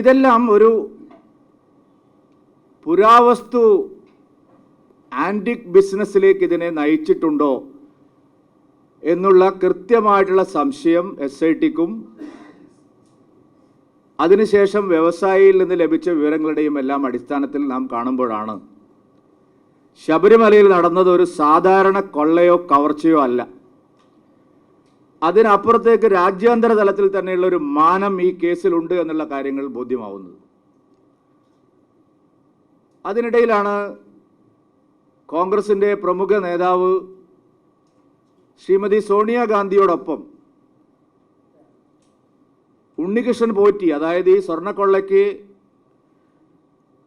ഇതെല്ലാം ഒരു പുരാവസ്തു ആന്റിക് ബിസിനസ്സിലേക്ക് ഇതിനെ നയിച്ചിട്ടുണ്ടോ എന്നുള്ള കൃത്യമായിട്ടുള്ള സംശയം എസ് ഐ ടിക്കും. അതിനുശേഷം വ്യവസായിയിൽ നിന്ന് ലഭിച്ച വിവരങ്ങളുടെയും എല്ലാം അടിസ്ഥാനത്തിൽ നാം കാണുമ്പോഴാണ്. ശബരിമലയിൽ നടന്നത് ഒരു സാധാരണ കൊള്ളയോ കവർച്ചയോ അല്ല. അതിനപ്പുറത്തേക്ക് രാജ്യാന്തര തലത്തിൽ തന്നെയുള്ള ഒരു മാനം ഈ കേസിലുണ്ട് എന്നുള്ള കാര്യങ്ങൾ ബോധ്യമാവുന്നത്. അതിനിടയിലാണ് കോൺഗ്രസിന്റെ പ്രമുഖ നേതാവ് ശ്രീമതി സോണിയാഗാന്ധിയോടൊപ്പം ഉണ്ണികൃഷ്ണൻ പോറ്റി അതായത് ഈ സ്വർണക്കൊള്ളയ്ക്ക്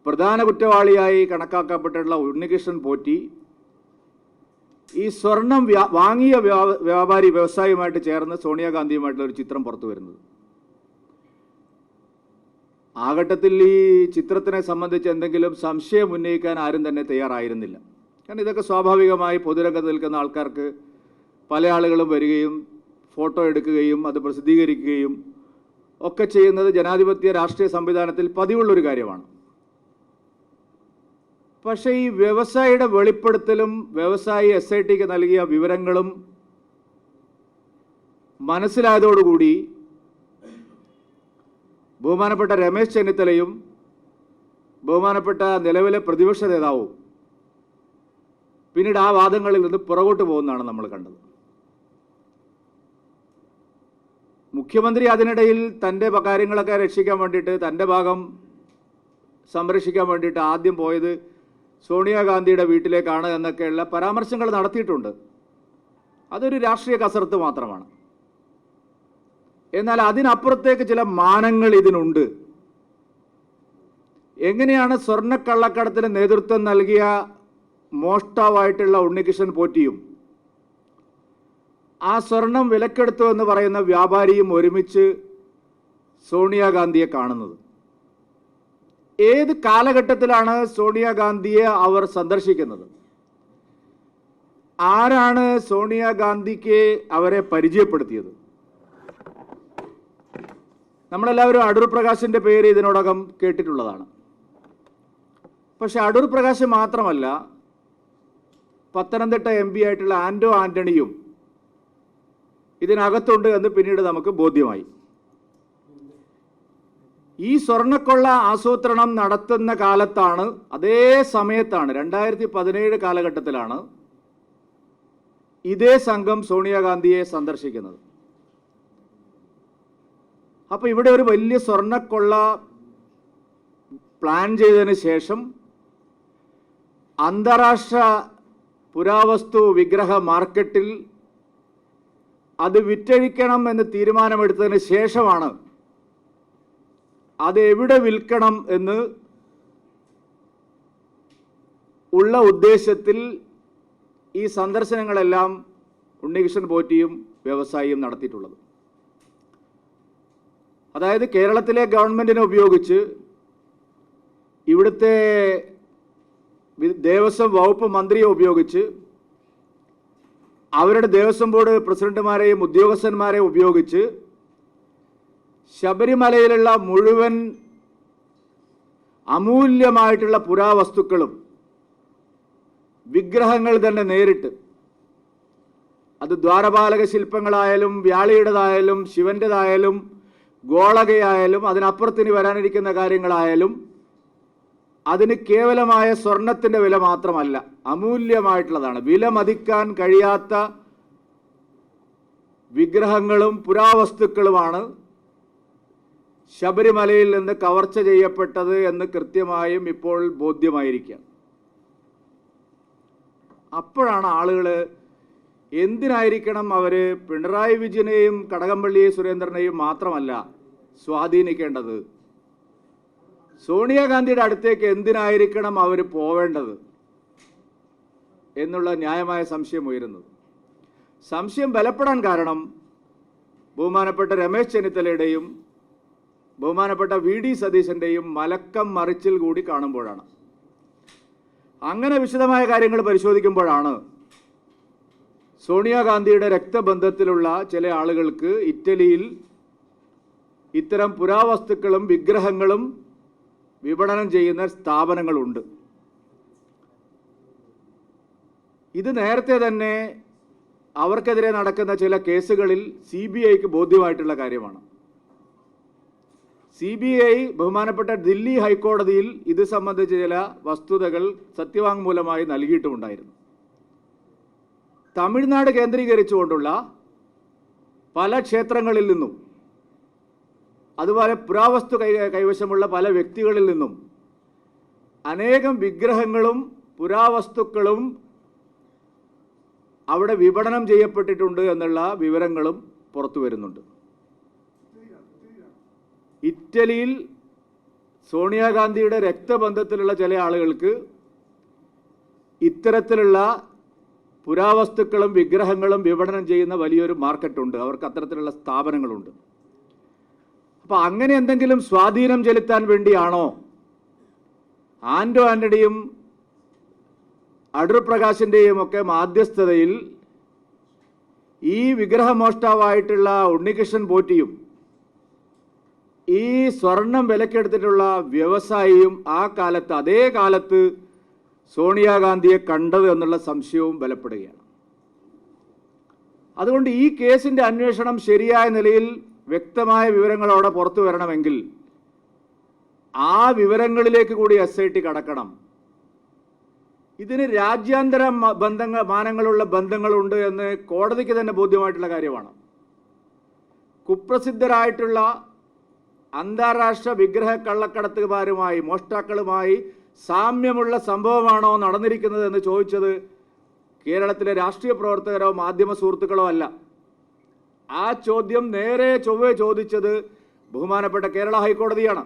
പ്രധാന കുറ്റവാളിയായി കണക്കാക്കപ്പെട്ടിട്ടുള്ള ഉണ്ണികൃഷ്ണൻ പോറ്റി ഈ സ്വർണം വാങ്ങിയ വ്യാ- വ്യാപാരി വ്യവസായിയുമായിട്ട് ചേർന്ന് സോണിയാഗാന്ധിയുമായിട്ടുള്ള ഒരു ചിത്രം പുറത്തു വരുന്നത്. ആ ഘട്ടത്തിൽ ഈ ചിത്രത്തിനെ സംബന്ധിച്ച് എന്തെങ്കിലും സംശയം ഉന്നയിക്കാൻ ആരും തന്നെ തയ്യാറായിരുന്നില്ല. കാരണം ഇതൊക്കെ സ്വാഭാവികമായി പൊതുരംഗത്ത് നിൽക്കുന്ന ആൾക്കാർക്ക് പല ആളുകളും വരികയും ഫോട്ടോ എടുക്കുകയും അത് പ്രസിദ്ധീകരിക്കുകയും ഒക്കെ ചെയ്യുന്നത് ജനാധിപത്യ രാഷ്ട്രീയ സംവിധാനത്തിൽ പതിവുള്ളൊരു കാര്യമാണ്. പക്ഷേ ഈ വ്യവസായിയുടെ വെളിപ്പെടുത്തലും വ്യവസായി എസ് ഐ ടിക്ക് നൽകിയ വിവരങ്ങളും മനസ്സിലായതോടുകൂടി ബഹുമാനപ്പെട്ട രമേശ് ചെന്നിത്തലയും ബഹുമാനപ്പെട്ട നിലവിലെ പ്രതിപക്ഷ നേതാവും പിന്നീട് ആ വാദങ്ങളിൽ നിന്ന് പുറകോട്ട് പോകുന്നതാണ് നമ്മൾ കണ്ടത്. മുഖ്യമന്ത്രി അതിനിടയിൽ തന്റെ കാര്യങ്ങളൊക്കെ രക്ഷിക്കാൻ വേണ്ടിയിട്ട് തന്റെ ഭാഗം സംരക്ഷിക്കാൻ വേണ്ടിയിട്ട് ആദ്യം പോയത് സോണിയാഗാന്ധിയുടെ വീട്ടിലേക്കാണ് എന്നൊക്കെയുള്ള പരാമർശങ്ങൾ നടത്തിയിട്ടുണ്ട്. അതൊരു രാഷ്ട്രീയ കസരത്ത് മാത്രമാണ്. എന്നാൽ അതിനപ്പുറത്തേക്ക് ചില മാനങ്ങൾ ഇതിനുണ്ട്. എങ്ങനെയാണ് സ്വർണക്കള്ളക്കടത്തിന് നേതൃത്വം നൽകിയ മോഷ്ടാവായിട്ടുള്ള ഉണ്ണികൃഷ്ണൻ പോറ്റിയും ആ സ്വർണം വിലക്കെടുത്തു എന്ന് പറയുന്ന വ്യാപാരിയും ഒരുമിച്ച് സോണിയാഗാന്ധിയെ കാണുന്നത്? ഏത് കാലഘട്ടത്തിലാണ് സോണിയാഗാന്ധിയെ അവർ സന്ദർശിക്കുന്നത്? ആരാണ് സോണിയാഗാന്ധിക്ക് അവരെ പരിചയപ്പെടുത്തിയത്? നമ്മളെല്ലാവരും അടൂർ പ്രകാശിന്റെ പേര് ഇതിനോടകം കേട്ടിട്ടുള്ളതാണ്. പക്ഷെ അടൂർ പ്രകാശ് മാത്രമല്ല പത്തനംതിട്ട എം പി ആയിട്ടുള്ള ആന്റോ ആന്റണിയും ഇതിനകത്തുണ്ട് എന്ന് പിന്നീട് നമുക്ക് ബോധ്യമായി. ഈ സ്വർണക്കൊള്ള ആസൂത്രണം നടത്തുന്ന കാലത്താണ് അതേ സമയത്താണ് രണ്ടായിരത്തി പതിനേഴ് കാലഘട്ടത്തിലാണ് ഇതേ സംഘം സോണിയാഗാന്ധിയെ സന്ദർശിക്കുന്നത്. അപ്പൊ ഇവിടെ ഒരു വലിയ സ്വർണക്കൊള്ള പ്ലാൻ ചെയ്തതിന് ശേഷം അന്താരാഷ്ട്ര പുരാവസ്തു വിഗ്രഹ മാർക്കറ്റിൽ അത് വിറ്റഴിക്കണം എന്ന് തീരുമാനമെടുത്തതിന് ശേഷമാണ് അത് എവിടെ വിൽക്കണം എന്ന് ഉള്ള ഉദ്ദേശത്തിൽ ഈ സന്ദർശനങ്ങളെല്ലാം ഉണ്ണികൃഷ്ണൻ പോറ്റിയും വ്യവസായിയും നടത്തിയിട്ടുള്ളത്. അതായത് കേരളത്തിലെ ഗവൺമെന്റിനെ ഉപയോഗിച്ച് ഇവിടുത്തെ ദേവസ്വം വകുപ്പ് മന്ത്രിയെ ഉപയോഗിച്ച് അവരുടെ ദേവസ്വം ബോർഡ് പ്രസിഡന്റുമാരെയും ഉദ്യോഗസ്ഥന്മാരെയും ഉപയോഗിച്ച് ശബരിമലയിലുള്ള മുഴുവൻ അമൂല്യമായിട്ടുള്ള പുരാവസ്തുക്കളും വിഗ്രഹങ്ങൾ തന്നെ നേരിട്ട്. അത് ദ്വാരപാലക ശില്പങ്ങളായാലും വ്യാളിയുടേതായാലും ശിവന്റെതായാലും ഗോളകയായാലും അതിനപ്പുറത്തിന് വരാനിരിക്കുന്ന കാര്യങ്ങളായാലും അതിന് കേവലമായ സ്വർണത്തിന്റെ വില മാത്രമല്ല അമൂല്യമായിട്ടുള്ളതാണ്. വില മതിക്കാൻ കഴിയാത്ത വിഗ്രഹങ്ങളും പുരാവസ്തുക്കളുമാണ് ശബരിമലയിൽ നിന്ന് കവർച്ച ചെയ്യപ്പെട്ടത് എന്ന് കൃത്യമായും ഇപ്പോൾ ബോധ്യമായിരിക്കാം അപ്പോഴാണ് ആളുകൾ എന്തിനായിരിക്കണം അവർ പിണറായി വിജയനെയും കടകംപള്ളി സുരേന്ദ്രനെയും മാത്രമല്ല സ്വാധീനിക്കേണ്ടത്? സോണിയാഗാന്ധിയുടെ അടുത്തേക്ക് എന്തിനായിരിക്കണം അവർ പോവേണ്ടത്? എന്നുള്ള ന്യായമായ സംശയം ഉയരുന്നത്. സംശയം ബലപ്പെടാൻ കാരണം ബഹുമാനപ്പെട്ട രമേശ് ചെന്നിത്തലയുടെയും ബഹുമാനപ്പെട്ട വി ഡി സതീശന്റെയും മലക്കം മറിച്ചിൽ കൂടി കാണുമ്പോഴാണ്. അങ്ങനെ വിശദമായ കാര്യങ്ങൾ പരിശോധിക്കുമ്പോഴാണ് സോണിയാഗാന്ധിയുടെ രക്തബന്ധത്തിലുള്ള ചില ആളുകൾക്ക് ഇറ്റലിയിൽ ഇത്തരം പുരാവസ്തുക്കളും വിഗ്രഹങ്ങളും വിപണനം ചെയ്യുന്ന സ്ഥാപനങ്ങളുണ്ട്. ഇത് നേരത്തെ തന്നെ അവർക്കെതിരെ നടക്കുന്ന ചില കേസുകളിൽ സി ബി ഐക്ക് ബോധ്യമായിട്ടുള്ള കാര്യമാണ്. സി ബി ഐ ബഹുമാനപ്പെട്ട ദില്ലി ഹൈക്കോടതിയിൽ ഇത് സംബന്ധിച്ച ചില വസ്തുതകൾ സത്യവാങ്മൂലമായി നൽകിയിട്ടുമുണ്ടായിരുന്നു. തമിഴ്നാട് കേന്ദ്രീകരിച്ചുകൊണ്ടുള്ള പല ക്ഷേത്രങ്ങളിൽ നിന്നും അതുപോലെ പുരാവസ്തു കൈ കൈവശമുള്ള പല വ്യക്തികളിൽ നിന്നും അനേകം വിഗ്രഹങ്ങളും പുരാവസ്തുക്കളും അവിടെ വിപണനം ചെയ്യപ്പെട്ടിട്ടുണ്ട് എന്നുള്ള വിവരങ്ങളും പുറത്തു വരുന്നുണ്ട് ഇറ്റലിയിൽ സോണിയാഗാന്ധിയുടെ രക്തബന്ധത്തിലുള്ള ചില ആളുകൾക്ക് ഇത്തരത്തിലുള്ള പുരാവസ്തുക്കളും വിഗ്രഹങ്ങളും വിപണനം ചെയ്യുന്ന വലിയൊരു മാർക്കറ്റുണ്ട്. അവർക്ക് അത്തരത്തിലുള്ള സ്ഥാപനങ്ങളുണ്ട്. അപ്പോൾ അങ്ങനെ എന്തെങ്കിലും സ്വാധീനം ചെലുത്താൻ വേണ്ടിയാണോ ആന്റോ ആന്റണിയും അടൂർ പ്രകാശിന്റെയും ഒക്കെ മാധ്യസ്ഥതയിൽ ഈ വിഗ്രഹമോഷ്ടാവായിട്ടുള്ള ഉണ്ണികൃഷ്ണൻ പോറ്റിയും ഈ സ്വർണം വിലക്കെടുത്തിട്ടുള്ള വ്യവസായിയും ആ കാലത്ത് അതേ കാലത്ത് സോണിയാഗാന്ധിയെ കണ്ടത് എന്നുള്ള സംശയവും ബലപ്പെടുകയാണ്. അതുകൊണ്ട് ഈ കേസിന്റെ അന്വേഷണം ശരിയായ നിലയിൽ വ്യക്തമായ വിവരങ്ങളോടെ പുറത്തു വരണമെങ്കിൽ ആ വിവരങ്ങളിലേക്ക് കൂടി എസ് ഐ ടി കടക്കണം. ഇതിന് രാജ്യാന്തര ബന്ധങ്ങൾ മാനങ്ങളുള്ള ബന്ധങ്ങളുണ്ട് എന്ന് കോടതിക്ക് തന്നെ ബോധ്യമായിട്ടുള്ള കാര്യമാണ്. കുപ്രസിദ്ധരായിട്ടുള്ള അന്താരാഷ്ട്ര വിഗ്രഹ കള്ളക്കടത്തുകാരുമായി മോഷ്ടാക്കളുമായി സാമ്യമുള്ള സംഭവമാണോ നടന്നിരിക്കുന്നത് എന്ന് ചോദിച്ചത് കേരളത്തിലെ രാഷ്ട്രീയ പ്രവർത്തകരോ മാധ്യമ സുഹൃത്തുക്കളോ അല്ല. ആ ചോദ്യം നേരെ ചൊവ്വേ ചോദിച്ചത് ബഹുമാനപ്പെട്ട കേരള ഹൈക്കോടതിയാണ്.